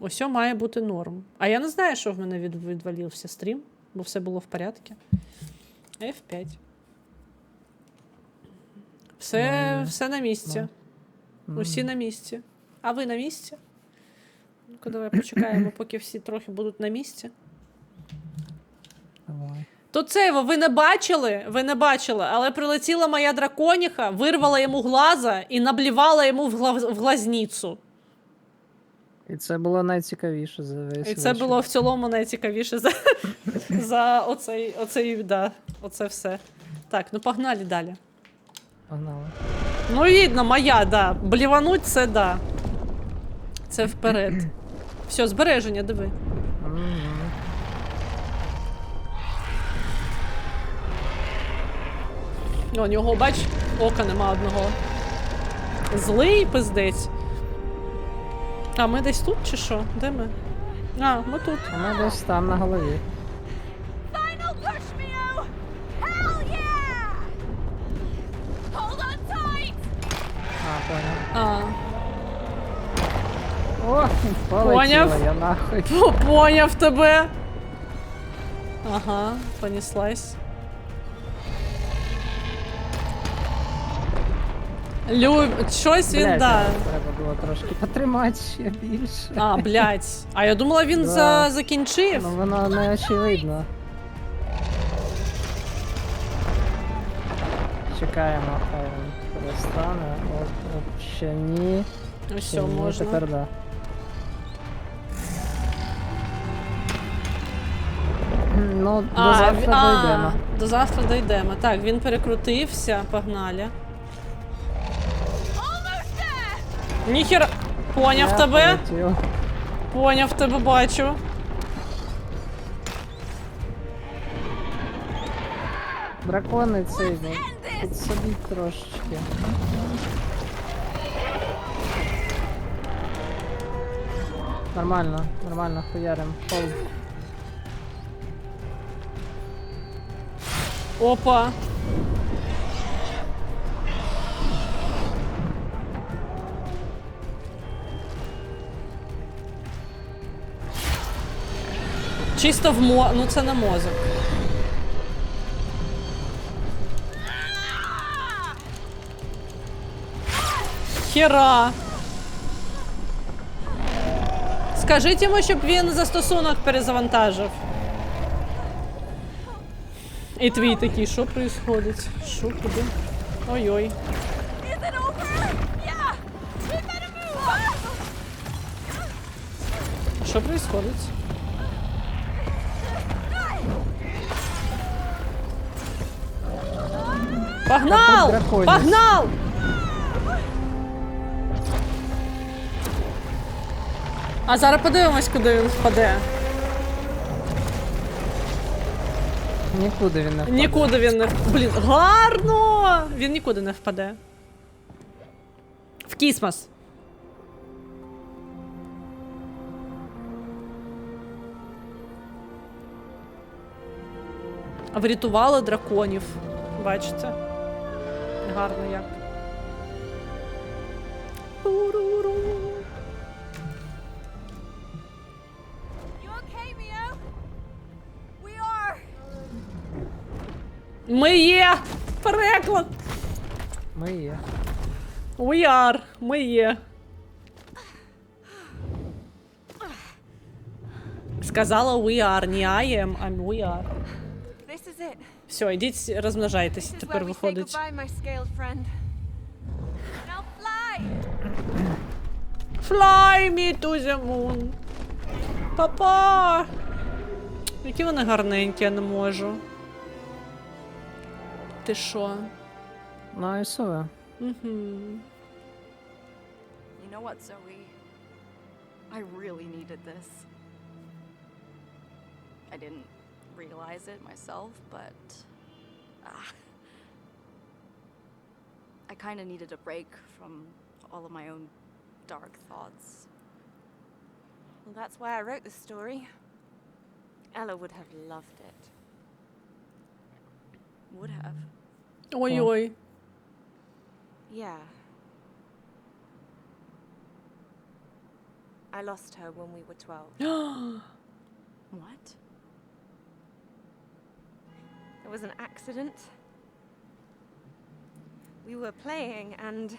Ось має бути норм. А я не знаю, що в мене від, відвалився стрім, бо все було в порядку. F5. Все, Ну, все на місці. Ну. Усі на місці. А ви на місці? Ну-ка, давай почекаємо, поки всі трохи будуть на місці. Давай. То це його ви не бачили? Ви не бачили, але прилетіла моя драконіха, вирвала йому глаза і наблівала йому в, глаз... в глазніцу. І це було найцікавіше за весь І це вечір. було в цілому найцікавіше за, за оцей, оцей, да, оце все. Так, ну погнали далі. Погнали. Ну, видно, моя, да. Блівануть це да. Це вперед. Все, збереження, диви. О, у нього, бач, ока нема одного. Злий пиздець. А ми десь тут чи що? Де ми? А, ми тут. А ми десь там на голові. А, понял. А, О, полетіла Поняв. я нахуй. Поняв тебе. Ага, понеслась. Люб... Щось він, Блядь, да. Треба було трошки потримати ще більше. А, блядь. А я думала, він Да. за... закінчив. Ну воно не очевидно. Чекаємо, хай він перестане. От, от ще ні. Ну, ще все, ні, можна. Тепер да. Ну, до А, завтра а, дійдемо. До завтра дійдемо. Так, він перекрутився, погнали. Ніхера. Поняв Я тебе. полетів. Поняв тебе, бачу. Дракони цей, ну, підсобіть трошечки. Нормально, нормально, хуярим. Холд. Опа. Чисто в мо... Ну це на мозок. Хера. Скажіть йому, щоб він застосунок перезавантажив. І твій такий, що происходить? Що куди? Ой-ой. Що происходить? Погнал! Погнал! А зараз подивимось, куди він впаде. Нікуди він не впаде. Нікуди він не впаде. Блін, гарно! Він нікуди не впаде. В кісмос. Врятували драконів. Бачите? Гарно як. Ми є! Переклад! Ми є. We are! Ми є. Сказала we are, не I am, а we are. This is it. Все, ідіть розмножайтесь, тепер виходить. fly! Fly me to the moon. Папа! Які вони гарненькі, я не можу. Ти що? Ну все. Угу. You know what, Zoe? I really needed this. I didn't realize it myself, but ah. I kind of needed a break from all of my own dark thoughts. Well, that's why I wrote the story. Ella would have loved it. Would have. Oi, well, oi. Yeah. I lost her when we were 12. what? Was an accident. We were playing and.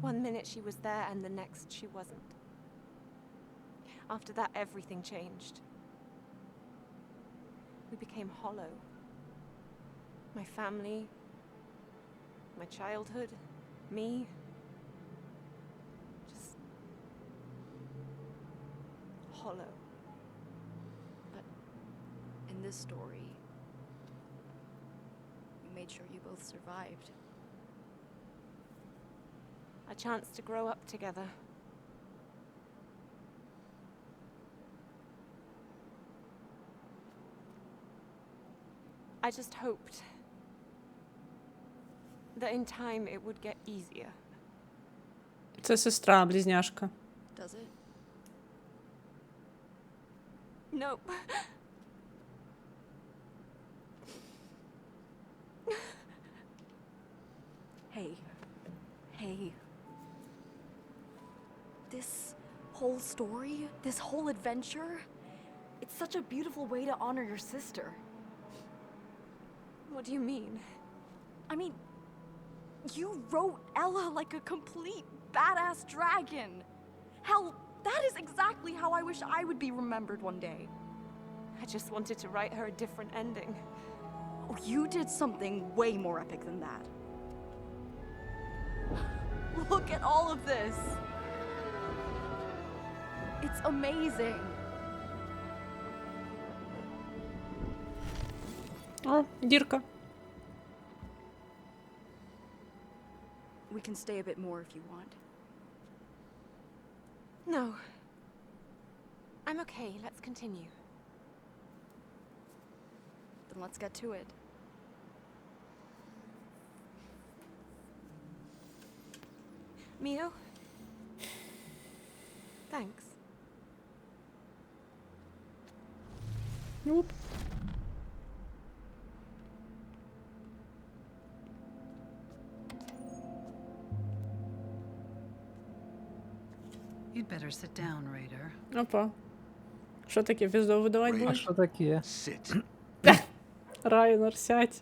One minute she was there and the next she wasn't. After that, everything changed. We became hollow. My family, my childhood, me. Just. hollow In this story, you made sure you both survived. a chance to grow up together. I just hoped that in time it would get easier. Це сестра, близняшка. Does it? Nope. This whole story, this whole adventure, it's such a beautiful way to honor your sister. What do you mean? I mean, you wrote Ella like a complete badass dragon. Hell, that is exactly how I wish I would be remembered one day. I just wanted to write her a different ending. Oh, you did something way more epic than that. Look at all of this. It's amazing. О, дірка. We can stay a bit more if you want. No. I'm okay. Let's continue. Then let's get to it. Mio? Thanks. Уп. You'd better sit down, Raider. Опа. Що таке, пізду видавати А будеш? що таке? Sit. Райнер, сядь.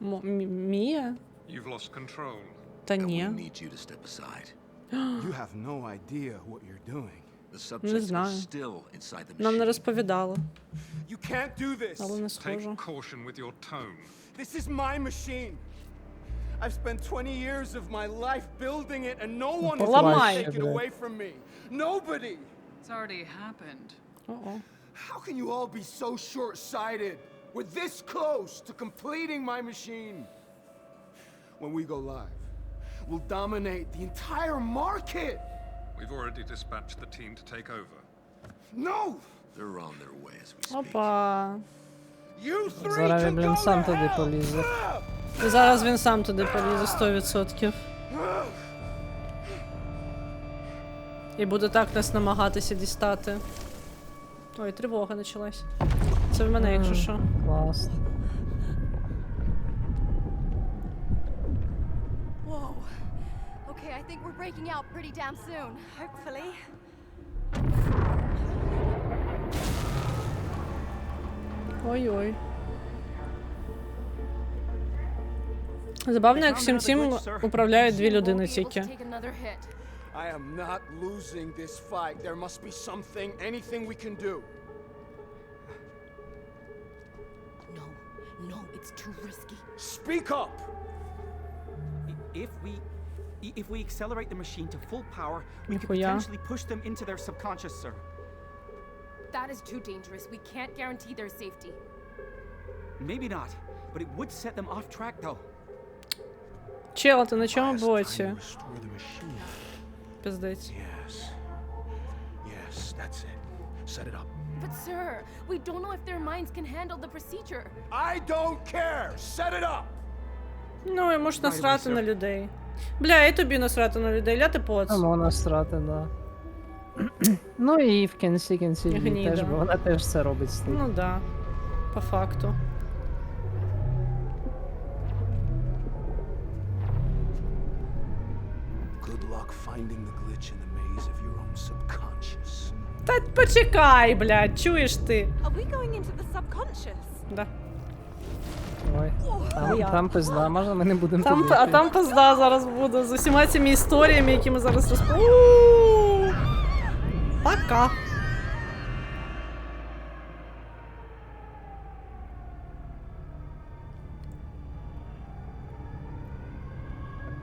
Мо- Мі- Мія? You've lost control. Та And we ні. need you to step aside. You have no idea what you're doing. The subject is знаю. still inside the Нам не machine. розповідали, You can't do this. але не Take схоже. caution with your tone. This is my machine. I've spent 20 years of my life building it, and no one is Ламай. going to take it away from me. Nobody. It's already happened. О-о. How can you all be so short-sighted? We're this close to completing my machine. When we go live, we'll dominate the entire market. We've already dispatched the team to take over. No, They're on their way as we speak. Опа. you three Зараз can він, блін, go сам to туди hell. полізе. І зараз він сам туди полізе 100%. І буде так нас намагатися дістати. Ой, тривога почалась. Це в мене, якщо що. Клас. think we're breaking out pretty damn soon. Hopefully. Ой-ой. Забавно, як всім цим управляють дві людини тільки. I am not losing this fight. There must be something, anything we can do. No, no, it's too risky. Speak up! I- If we i- if we accelerate the machine to full power, we could Нихуя. potentially push them into their subconscious, sir. That is too dangerous. We can't guarantee their safety. Maybe not, but it would set them off track though. Чел, ти на чому Last time боці? you restore the machine. Пиздець. Yes. Yes, that's it. Set it up. But, sir, we don't know if their minds can handle the procedure. I don't care! Set it up! Ну, і можеш Right away, насрати sir. на людей. Бля, і тобі насрати на людей, ля ти поц. Там вона страти, да. ну і в кінці кінців Гніда. теж, бо вона теж це робить з тим. Ну да. По факту. Good luck finding the glitch in the maze of your own subconscious. Та почекай, блядь, чуєш ти. Are we going into the subconscious? Да. Ой. Там, я. там пизда, можна ми не будемо Там, туди а йти? там пизда зараз буде з усіма цими історіями, які ми зараз розп... Пока.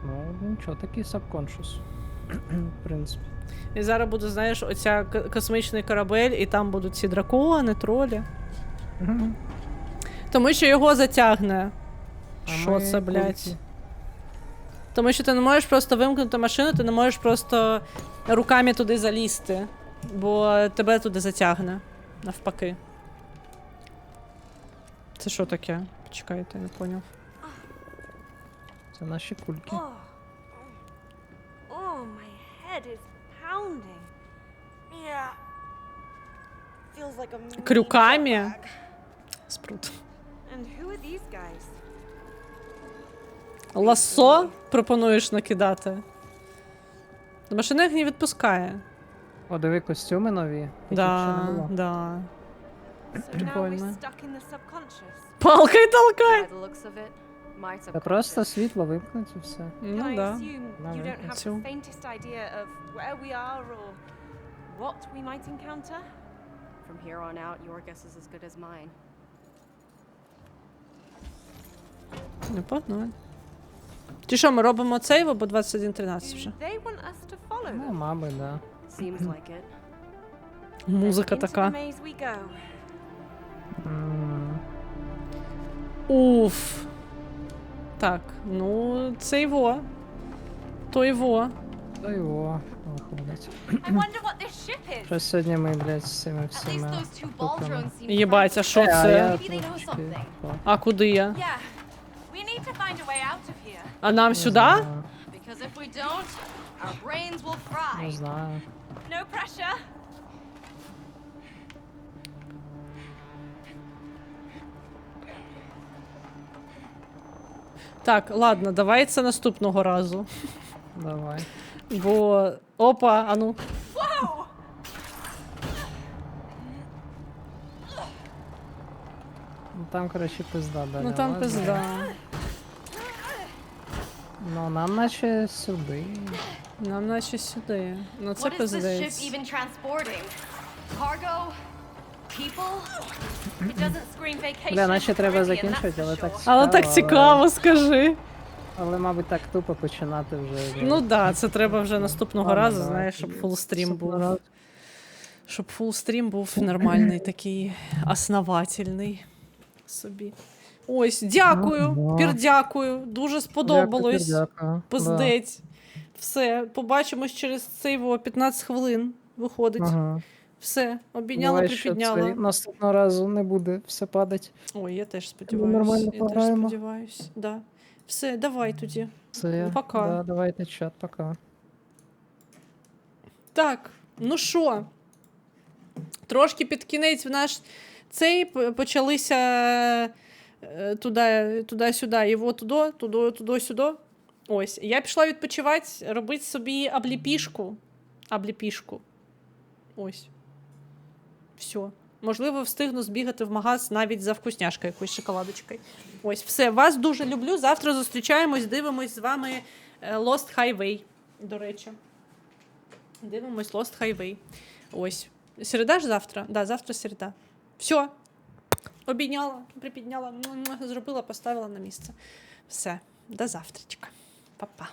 Ну, нічого, такий сабконшус. В принципі. І зараз буде, знаєш, оця к- космічний корабель, і там будуть ці дракони, тролі. Мгм. Тому що його затягне. Що це, блядь? Тому що ти не можеш просто вимкнути машину, ти не можеш просто руками туди залізти, бо тебе туди затягне. Навпаки. Це що таке? Почекайте, я не поняв. Це наші кульки. Крюками? Спрут. Ласо пропонуєш накидати. Машина їх не відпускає. О, диви, костюми нові. Да, да. Прикольно. subconscious. Палкой толкай! Та просто світло вимкнуть і все. Ну да. what we might encounter? From here on out, your guess is as good as mine. Не погнали. Чи що, ми робимо цей або 21.13 вже? They want us to follow Ну, them? мабуть, да. Seems like it. Музика Into така. maze we go. М, Уф. Так, ну, це його. То його. То його виходить. I wonder what this ship is. Що сьогодні ми, блядь, з цими At least всіми those two ball штуками. drones seem Єбать, а що Е, а це? я трошки. А куди я? Yeah. А нам сюди? знаю, Because if we don't, our brains will Не fry. знаю. No pressure. Так, ладно, давай це наступного разу. Давай. Бо. Опа, а ну. Ну там, коротше, пизда далі. Ну там ладно. пизда. Ну нам наче сюди. Нам наче сюди. Ну це What is this ship пиздець. even transporting? Cargo? People? It doesn't scream vacation. Бля, наче in the треба Caribbean, закінчувати, for але так sure. Але так Цікаво, цікаво, скажи. Але, мабуть, так тупо починати вже. Ну так, да, це треба вже наступного Ладно, разу, давай знаєш, щоб тоді. фулстрім Наступного був. разу. Щоб фулстрім був нормальний, такий основательний собі. Ось, дякую, Ага. пір дякую. Дуже сподобалось. Дякую, дякую. Пиздець. Все, побачимось через цей 15 хвилин. Виходить. Ага. Все, обійняла, Давай, припідняла. цей Наступного разу не буде все падати. Ой, я теж сподіваюся. нормально Я теж сподіваюся. Да. Все, давай тоді. Все. Пока. Да, давайте чат, пока. Так, ну що? Трошки під кінець в наш цей почалися туди, туди-сюди, його туди, туди, туди-сюди. Ось. Я пішла відпочивати, робити собі обліпішку. Обліпішку. Ось. Все. Можливо, встигну збігати в магаз навіть за вкусняшкою якоюсь шоколадочкою. Ось, все. Вас дуже люблю. Завтра зустрічаємось, дивимось з вами е, Lost Highway, до речі. Дивимось Lost Highway. Ось. Середа ж завтра? Да, завтра середа. Все. Обійняла, припідняла, зробила, поставила на місце. Все. До завтрачка. Па-па.